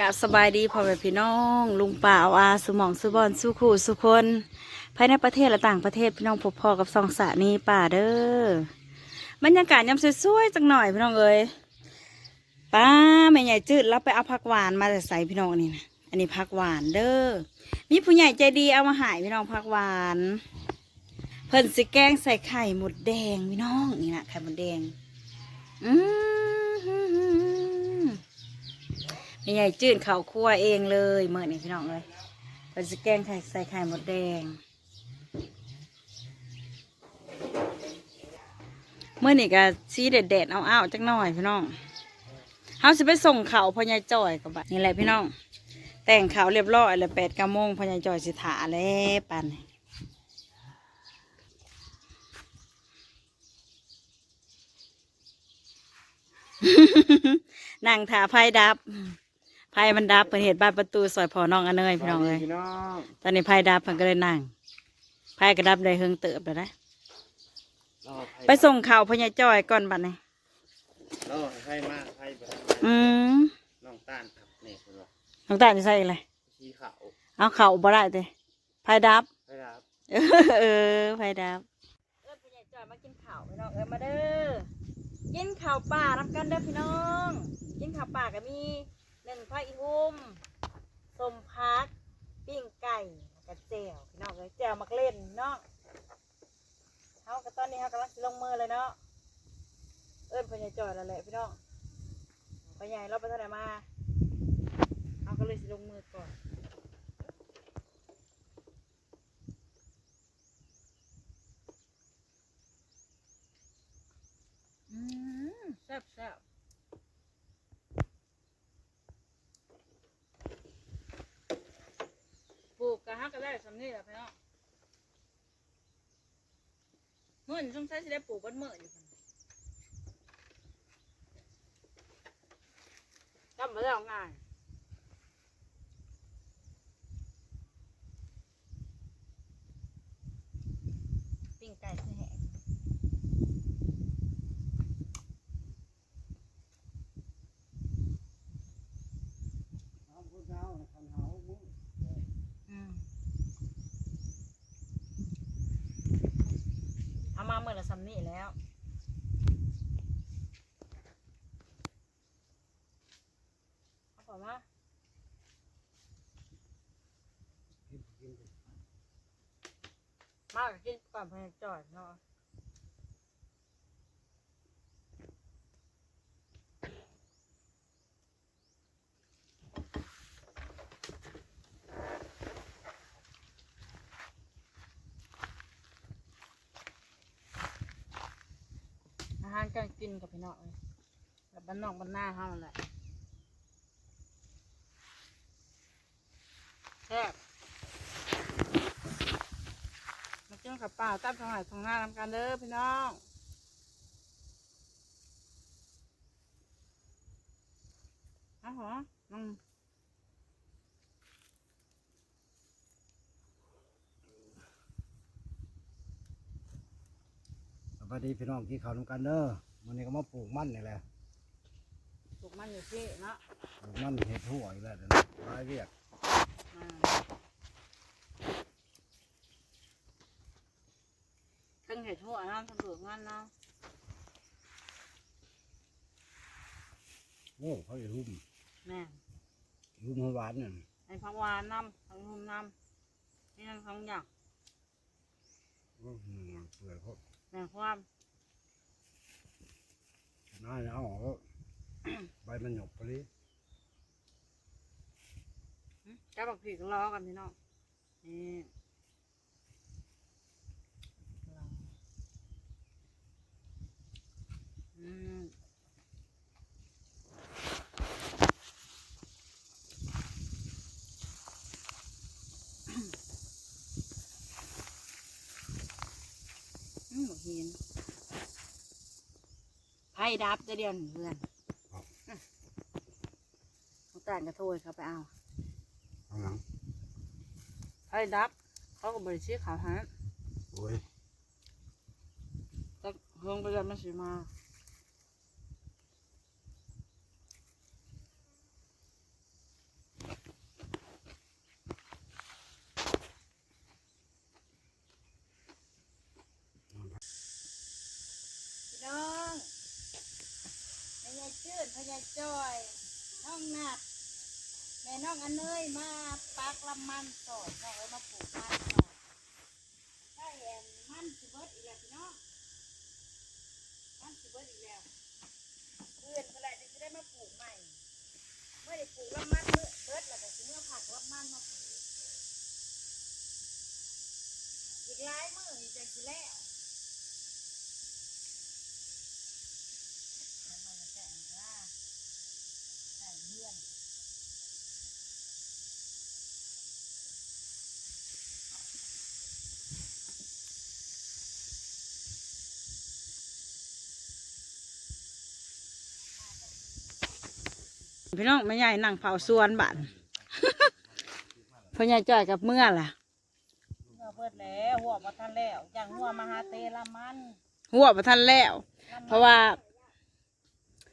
กับสบายดีพ่อแม่พี่น้อง ลุงป่าอาอาสุมองสุบอนสุขูสุคนภายในประเทศและต่างประเทศพี่น้องพบพอกับสองสานีป่าเด้อบรรยากาศยามสวยๆจังหน่อยพี่น้องเอ้ยป้าแม่ใหญ่จืดแล้วไปเอาผักหวานมาแต่ใส่พี่น้องนี่นะอันนี้ผักหวานเด้อมีผู้ใหญ่ใจดีเอามาหายพี่น้องผักหวาน เพิ่นสิแกงใส่ไข่หมดแดงพี่น้องนี่นะไข่หมดแดง อืม ใหญ่จืดเขาคั่วเองเลยเมื่อนี่พี่น้องเลยเป็นสแกงไข่ใส่ไข่หมดแดงเมื่อนี่ก็ชี้เด็ดเอาเอาๆจักหน่อยพี่น้องเฮาสิไปส่งเขาพ่อใหญ่จ่อยกับบัดนี่แหละพี่น้อง แต่งเขาเรียบร้อยเลยแปดกโมงพ่อใหญ่จ่อยสิถาแล้วปันนั่งถาไพ่ดับ ไพ่มันดับเปิดเหตุบ้านประตูซอยพอน้องอันเนยพี่น้องเลยพี่น้องตอนนี้ไพ่ดับเพิ่นก็เลยนั่งไพ่ก็ดับได้เฮิงเติบแล้วนะรอไปส่งข่าวพญาจ้อยก่อนบัดนี้ รอให้มากให้แบบอืมน้องต้านครับนี่คุณว่าน้องตาลจะใส่อะไรชี้เขาเอาเข่าบ่ได้เด้ไพ่ดับให้รับเออไพ่ดับเออพญาจ้อยมากินข้าวพี่น้องเออมาเด้อ กินข้าวป่าน้ำกันเด้อพี่น้อง กินข้าวป่าก็มี หนึ่งผ้าอีหุ่มสมพักปิ้งไก่กับแจ่วพี่น้องเลยแจ่วมักเล่นเนาะเฮาก็ตอนนี้เฮากำลังลงมือเลยเนาะเอิ้นพ่อใหญ่จอยแล้วแหละพี่น้องพ่อใหญ่เราไปเท่าไหร่มาเฮาก็เลยลงมือก่อนอืมแซ่บแซ่บปลู กกะฮักก็ได้สำนี่แหละพี่น้องเมื่อนี่ต้องใช้สิได้ปลูกกันเมื่ออยู่พุ่นจำมาแล้วง่ายปิ้งไก่คือแห้ง อืมเอา นี่แล้วเอาผมมามากกินก่อนพยจอดเนาะ การกินกับพี่น้องเลยแบบบ้านนอกบ้านหน้าเฮานั่นแหละแซ่บมากินกับป่าตั้มทางไหนทางหน้าทำกันเด้อพี่น้องอาเหรออื วัสดีพี่น้องที่เขาทำกันเด้อวันนี้ก็มาปลูกมันนี่แหละถูกมันอยู่ที่เนาะปลูกมันเห็ดหัวอีกแล้วเดี๋ยวนี้รายเรียกอ่าตั้งเห็ดหัวน้ำสะดวกงานเนาะโอ้เขาจะหุ้มแม่หุ้มหัวหวานเนี่ยไอ้พักหวานน้ำทั้งหุ่มน้ำนี่ทั้งสองอย่าง โอ้หนึ่งเปลือกเขา แม่ความหน้าเนี่ยเอาออกแล้วใบมันหยกไปเลยจับบักผีก็ล้อกันพี่น้องนี่อืมอืมบอกเห็น ไพ่ดับจะเดียวหนึ่งเพื่อนต้องแต่งกระโทยเขาไปเอาเอาหลังไพ่ดับ เขาก็บริชี้ขาวฮะโอ้ย แต่เฮืองไปเลยมันสิมา ญ่จ้อย น้องนัดแม่น้องอันเนยมาปักลำมันสอดน้องเอามาปลูกมันสอดได้แอนมันสิเบิดอีกแล้วพี่น้องมันสิเบิดอีกแล้วเพื่อนเมื่อไหรจะได้มาปลูกใหม่เมื่อได้ปลูกลำมันเบิดเบิดแล้วก็สิเมื่อผักลำมันมาปลูกอีกหลายมือนี่จะสิแล้วแล้วมันจะแจ้งว่าใส่เลื่อน พี่น้องไม่ใหญ่นั่งเผาสวนบ้านพ่อใหญ่จ่อยกับเมื่อล่ะเมื่อเบิดแล้วหัวมาทันแล้วอย่างหัวมาหาเตละมันหัวประทันแล้ว เพราะว่า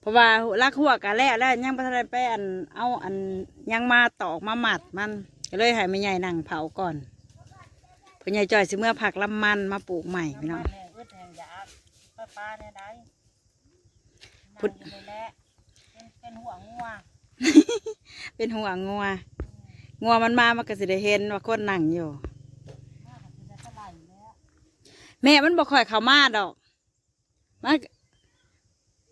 เพราะว่ารักหัวกันแล้วแล้วยังประทันได้ไปอันเอาอันยังมาตอกมาหมัดมันก็เลยให้ไม่ใหญ่นั่งเผาก่อนพ่อใหญ่จ่อยสิเมื่อผักลำมันมาปลูกใหม่พี่น้องมันแหละอึดแห่งยากป้าป้าเนี่ยได้พุพุดด เลยแหละเป็นเป็นหัวงัวเป็นห่วงงัวงัวมันมามันก็สิได้เห็นว่าคนนั่งอยู่น่าจะเป็นเท่าไหร่แล้วแม่มันบ่ค่อยเข้ามาดอกมันก็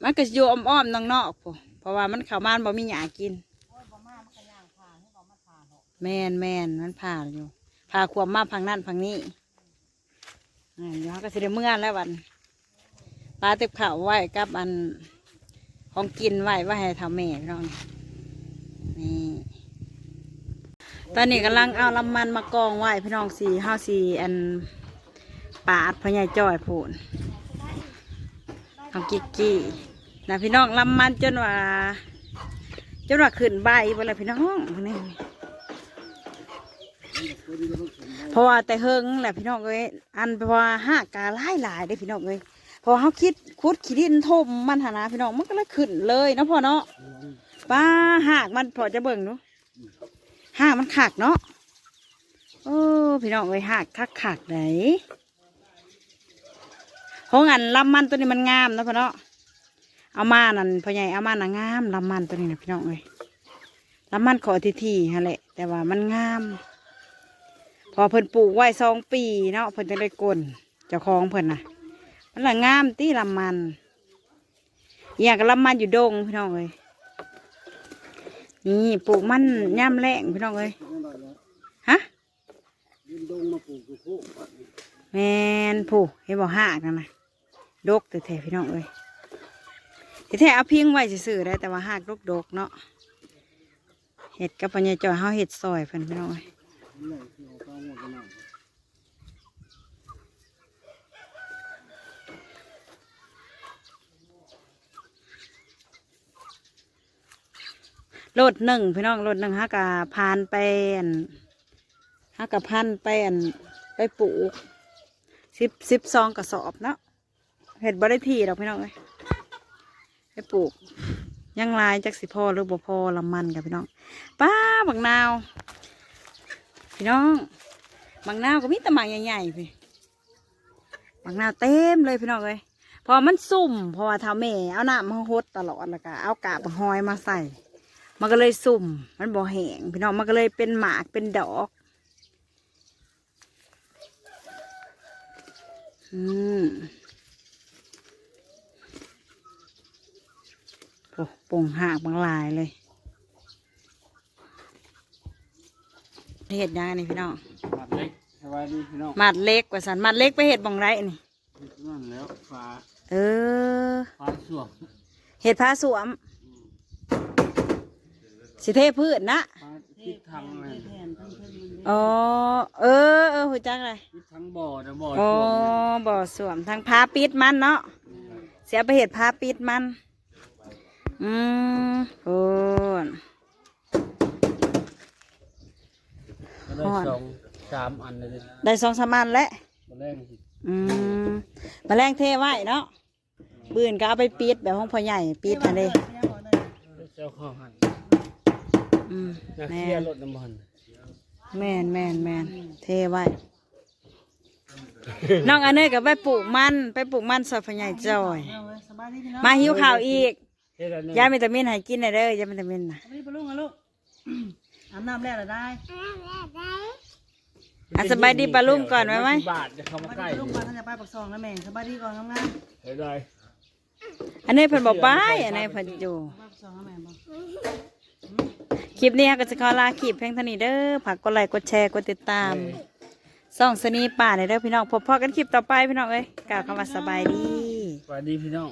มันก็สิอยู่อ้อมๆนอกๆพอเพราะว่ามันเข้ามามันบ่มีหญ้ากินโอ้ยบ่มามันก็ย่างผ่านให้บ่มาผ่านหรอกแม่นแม่นมันผ่าอยู่ผ่าขวบมาพังนั่นพังนี้อ่าเดี๋ยวเขาก็สิได้เมื่อแล้ววันปลาเต็บข่าวไว้กับอัน ของกินไว้ไว้ให้ทำแม่พี่น้องนี่ตอนนี้กำลังเอาลำมันมากองไว้พี่น้องสีห้าสีอันปาดพญายจ้อยพูนของกิกกี้นะพี่น้องลำมันจนว่าจนว่าขึ้นใบไปเลยพี่น้องนี้เพราะว่าแต่เฮิงแหละพี่น้องเอ้ยอันเพราะว่าห้ากาหลายหลายได้พี่น้องเอ้ย พอเขาคิดคุดขี้ดินทมมันหานะพี่น้องมันก็เลยขึ้นเลยเนาะพ่อเนาะป้าหากมันพอจะเบิ่งดูหากมันขากเนาะโอ้พี่น้องเอ้ยหากคักขากไหนของอันลำมันตัวนี้มันงามนะพ่อเนาะเอามานั่นพ่อใหญ่เอามาน่ะงามลำมันตัวนี้นะพี่น้องเอ้ยลำมันขอทีทีฮะแหละ แต่ว่ามันงาม พอเพิ่นปลูกไว้สองปีเนาะเพิ่นจะได้กลนเจ้าของเพิ่นน่ะ มันละงามตีลำมัน อยากลำมันอยู่ดงพี่น้องเอ้ยนี่ปลูกมันย่ำแรงพี่น้องเอ้ยฮะดินดงมาปลูกอยู่คู่แมนผู้เห็นบอกหากนั่นนะดกแต่แท้พี่น้องเอ้ยที่แท้เอาเพียงไว้ซื่อได้แต่ว่าหากดกเนาะเห็ดกับปัญญาจอยเฮาเห็ดซอยเพิ่นพี่น้องเอ้ย นี่แหละที่เอาข้าวหมดกันหน่อย รถหนึ่งพี่น้องรถหนึ่งฮักกะพานไปนฮักกะพันไปนไปปลูกสิบสิบซองกระสอบเนาะเห็ดบริทีดอกพี่น้องเลยไปปลูกยังลายจากสิพ่อหรือบ่พ่อลำมันกับพี่น้องป้าบักนาวพี่น้องบักนาวก็มีตะหมากใหญ่ๆพี่บักนาวเต็มเลยพี่น้องเลยพอมันซุ่มพราว่าทำแม่เอาหน้ำมาหดตลอดแล้วก็เอากาบหอยมาใส่ มันก็เลยสุ่ม มันบ่แห้งพี่น้องมันก็เลยเป็นหมากเป็นดอกอืมโอ้ป่งหากบางลายเลยเห็ดยังไงนี่พี่น้องมัดเล็กสบายดีพี่น้องมัดเล็กกว่าสันมัดเล็กไปเห็ดบองไรนี่นั่นแล้วฟ้าเออฟ้าสวมเห็ดผ้าสวม สิเทพืชนะฟ้าทิศทางอะไรอ๋อ เออเออหัวจักเลยทิศทางบ่อนะบ่ออ๋อสวมบ่อสวมทางพาปิดมันเนาะ เสียไปเห็ดพาปิดมัน อืมโอ้น ก็ได้สองสามอันเลยได้สองสามอันแล้ว มาแรงสิอืมแมาแรงเทไว้เนาะ บืนก็เอาไปปิดแบบห้องพ่อใหญ่ปิดอันนี้เจ้าข้าวหัน อืมนักแม่เที่ยนรถน้ำมันแม่นแม่นแม่นเทไว้ น้องอันเนยก็ไปปลูกมัน ไปปลูกมันซอยพ่อใหญ่จอย เอาไว้สบายดีพี่น้องมาหิวข่าวอีกเเฮ็ดอันนี้ยาวิตามินให้กินหน่อยเด้อยาวิตามินน่ะไม่ได้ปลาลุงอะลูกอาบน้ำแล้วเหรอได้อะสบายดีปลาลุงก่อนไหมไหม บาทจะเข้ามาใกล้ลุงก่อนท่านจะไปปักซองแล้วแม่สบายดีก่อนงามเห็นเลยอันนี้เพิ่นบอกไปอันนี้เพิ่นอยู่ๆปักซองแล้วแม่บอก คลิปนี้ก็จะขอลาคลิปเพียงเท่านี้เด้อฝากกดไลค์กดแชร์กดติดตามส่องสนีป่าในอยเด้อพี่น้องพบพอกันคลิปต่อไปพี่น้องเอ้ยกล่าวคำว่าสบายดี สวัสดีพี่น้อง